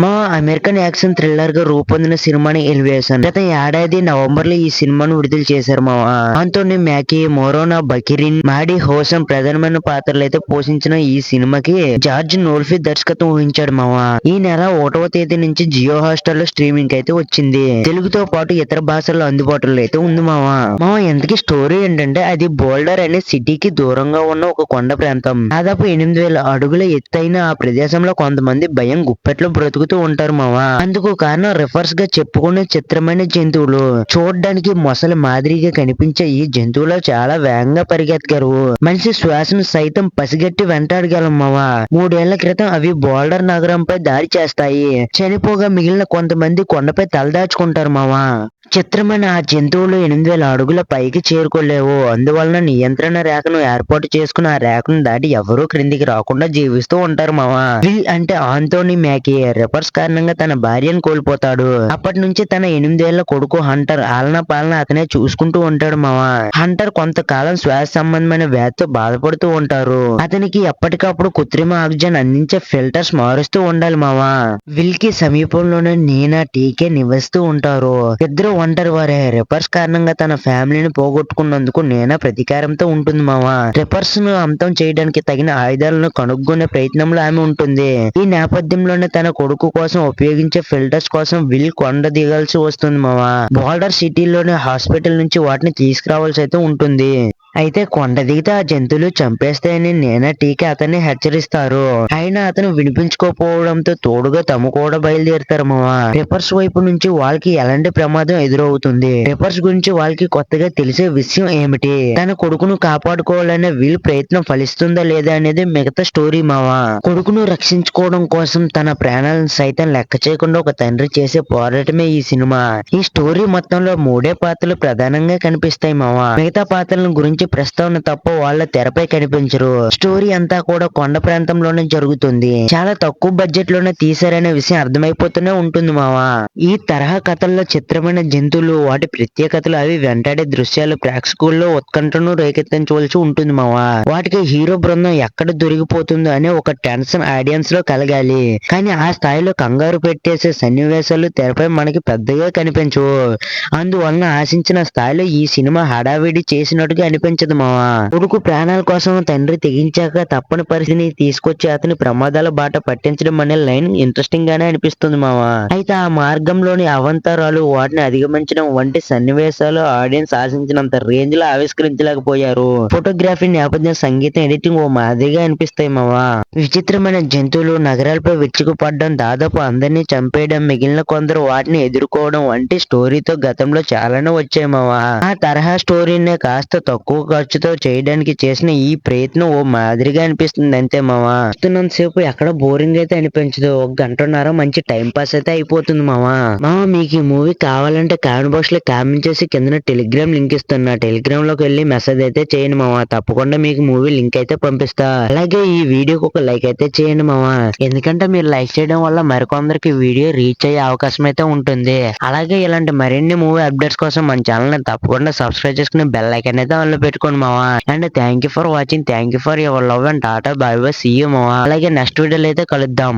మా American action థ్రిల్లర్గా రూపొందిన సినిమాని ఎలివేషన్. గత ఏడాది నవంబర్లో ఈ సినిమాను విడుదల చేశారు మా ఆంటోని మ్యాకీ మోరోనా బకిరిన్ మాడి హోసం ప్రధానమైన పాత్రలు అయితే పోషించిన ఈ సినిమాకి జార్జ్ నోల్ఫీ దర్శకత్వం వహించాడు మామ ఈ నెల ఒకటవ తేదీ నుంచి జియో హాస్టల్లో స్ట్రీమింగ్ అయితే వచ్చింది. తెలుగుతో పాటు ఇతర భాషల్లో అందుబాటులో అయితే ఉంది మామ మామ ఎంతకి స్టోరీ ఏంటంటే అది బోల్డర్ అనే సిటీకి దూరంగా ఉన్న ఒక కొండ ప్రాంతం. దాదాపు ఎనిమిది వేల అడుగుల ఎత్తైన ఆ ప్రదేశంలో కొంతమంది భయం గుప్పెట్లో బ్రతుకుతూ ఉంటారు మావా. అందుకు కారణం రిఫర్స్గా చెప్పుకునే చిత్రమైన జంతువులు. చూడడానికి మొసలి మాదిరిగా కనిపించే ఈ జంతువులు చాలా వేగంగా పరిగెత్తగలవు మనిషి శ్వాసను సైతం పసిగట్టి వెంటాడగలం మావా. మూడేళ్ళ క్రితం అవి బోల్డర్ నగరంపై దాడి చేస్తాయి. చనిపోగా మిగిలిన కొంతమంది కొండపై తలదాచుకుంటారు మావా. చిత్రమైన ఆ జంతువులు ఎనిమిది వేల అడుగుల పైకి చేరుకోలేవు. అందువలన నియంత్రణ రేఖను ఏర్పాటు చేసుకుని ఆ రేఖను దాటి ఎవరూ క్రిందికి రాకుండా జీవిస్తూ ఉంటారు మావా విల్ అంటే ఆంటోనీ మ్యాకీ. రిపర్స్ కారణంగా తన భార్యను కోల్పోతాడు. అప్పటి నుంచి తన ఎనిమిదేళ్ళ కొడుకు హంటర్ ఆలన పాలన అతనే చూసుకుంటూ ఉంటాడు మావా హంటర్ కొంతకాలం శ్వాస సంబంధమైన వ్యాధితో బాధపడుతూ ఉంటారు. అతనికి ఎప్పటికప్పుడు కృత్రిమ ఆక్సిజన్ అందించే ఫిల్టర్స్ మారుస్తూ ఉండాలి మావా విల్కి సమీపంలోనే నీనా టీకే నివసిస్తూ ఉంటారు. ఇద్దరు ఒంటరి వారే? రిపర్స్ కారణంగా తన ఫ్యామిలీని పోగొట్టుకున్నందుకు నేనా ప్రతీకారంతో ఉంటుంది మావా. రిపర్స్ను అంతం చేయడానికి తగిన ఆయుధాలను కనుగొనే ప్రయత్నంలో ఆమె ఉంటుంది. ఈ నేపథ్యంలోనే తన కొడుకు కోసం ఉపయోగించే ఫిల్టర్స్ కోసం విల్ కొండ దిగాల్సి వస్తుంది మావా. బోల్డర్ సిటీలోని హాస్పిటల్ నుంచి వాటిని తీసుకురావాల్సి అయితే ఉంటుంది. అయితే కొండ దిగితే ఆ జంతువులు చంపేస్తాయని నేనా టీకి అతన్ని హెచ్చరిస్తారు. అయినా అతను వినిపించుకోపోవడంతో తోడుగా తమ కూడా బయలుదేరుతారు మావా రిపర్స్ వైపు నుంచి వాళ్ళకి ఎలాంటి ప్రమాదం ఎదురవుతుంది? రిపర్స్ గురించి వాళ్ళకి కొత్తగా తెలిసే విషయం ఏమిటి? తన కొడుకును కాపాడుకోవాలనే వీల్ ప్రయత్నం ఫలిస్తుందా లేదా అనేది మిగతా స్టోరీ మావా కొడుకును రక్షించుకోవడం కోసం తన ప్రాణాలను సైతం లెక్క చేయకుండా ఒక తండ్రి చేసే పోరాటమే ఈ సినిమా. ఈ స్టోరీ మొత్తంలో మూడే పాత్రలు ప్రధానంగా కనిపిస్తాయి మావా మిగతా పాత్రల గురించి ప్రస్తావన తప్ప వాళ్ళ తెరపై కనిపించరు. స్టోరీ అంతా కూడా కొండ ప్రాంతంలోనే జరుగుతుంది. చాలా తక్కువ బడ్జెట్లోనే తీశారనే విషయం అర్థమైపోతూనే ఉంటుంది మావా. ఈ తరహా కథల్లో చిత్రమైన జంతువులు వాటి ప్రత్యేకతలు అవి వెంటాడే దృశ్యాలు ప్రేక్షకుల్లో ఉత్కంఠను రేకెత్తించవలసి ఉంటుంది మావా. వాటికి హీరో బృందం ఎక్కడ దొరికిపోతుందో అనే ఒక టెన్షన్ ఆడియన్స్లో కలగాలి. కానీ ఆ స్థాయిలో కంగారు పెట్టేసే సన్నివేశాలు తెరపై మనకి పెద్దగా కనిపించవు. అందువలన ఆశించిన స్థాయిలో ఈ సినిమా హడావిడి చేసినట్టుగా అనిపించదు మావా. కొడుకు ప్రాణాల కోసం తండ్రి తెగించాక తప్పని పరిస్థితిని తీసుకొచ్చి అతని ప్రమాదాల బాట పట్టించడం అనే లైన్ ఇంట్రెస్టింగ్ గానే అనిపిస్తుంది మావా. అయితే ఆ మార్గంలోని అవంతరాలు వాటిని అధిగమించడం వంటి సన్నివేశాలు ఆడియన్స్ ఆశించినంత రేంజ్లో ఆవిష్కరించలేకపోయారు. ఫోటోగ్రఫీ నేపథ్యం సంగీతం ఎడిటింగ్ ఓ మాదిరిగా అనిపిస్తాయి మావా. విచిత్రమైన జంతువులు నగరాలపై విరుచుకుపడడం దాదాపు అందరినీ చంపేయడం మిగిలిన కొందరు వాటిని ఎదుర్కోవడం వంటి స్టోరీతో గతంలో చాలానే వచ్చాయి మావా. ఆ తరహా స్టోరీనే కాస్త తక్కువ ఖర్చుతో చేయడానికి చేసిన ఈ ప్రయత్నం ఓ మాదిరిగా అనిపిస్తుంది అంతే మావా? చూస్తున్నంత సేపు ఎక్కడ బోరింగ్ అయితే అనిపించదు. ఒక గంటన్నర మంచి టైం పాస్ అయితే అయిపోతుంది మావా? మావా మీకు ఈ మూవీ కావాలంటే కామెంట్ బాక్స్లో కామెంట్ చేసి కింద టెలిగ్రామ్ లింక్ ఇస్తున్నా. టెలిగ్రామ్లోకి వెళ్ళి మెసేజ్ అయితే చేయండి మావా. తప్పకుండా మీకు మూవీ లింక్ అయితే పంపిస్తా. అలాగే ఈ వీడియోకి ఒక లైక్ అయితే చేయండి మావా. ఎందుకంటే మీరు లైక్ చేయడం వల్ల మరికొందరికి వీడియో రీచ్ అయ్యే అవకాశం అయితే ఉంటుంది. అలాగే ఇలాంటి మరిన్ని మూవీ అప్డేట్స్ కోసం మన ఛానల్ తప్పకుండా సబ్స్క్రైబ్ చేసుకుని బెల్ ఐకాన్ అయితే ఆన్లో పెట్టుకోండి మావా. And thank you for watching thank you for your love and tata bye bye see you మావా. అలాగే నెక్స్ట్ వీడియోలో అయితే కలుద్దాం.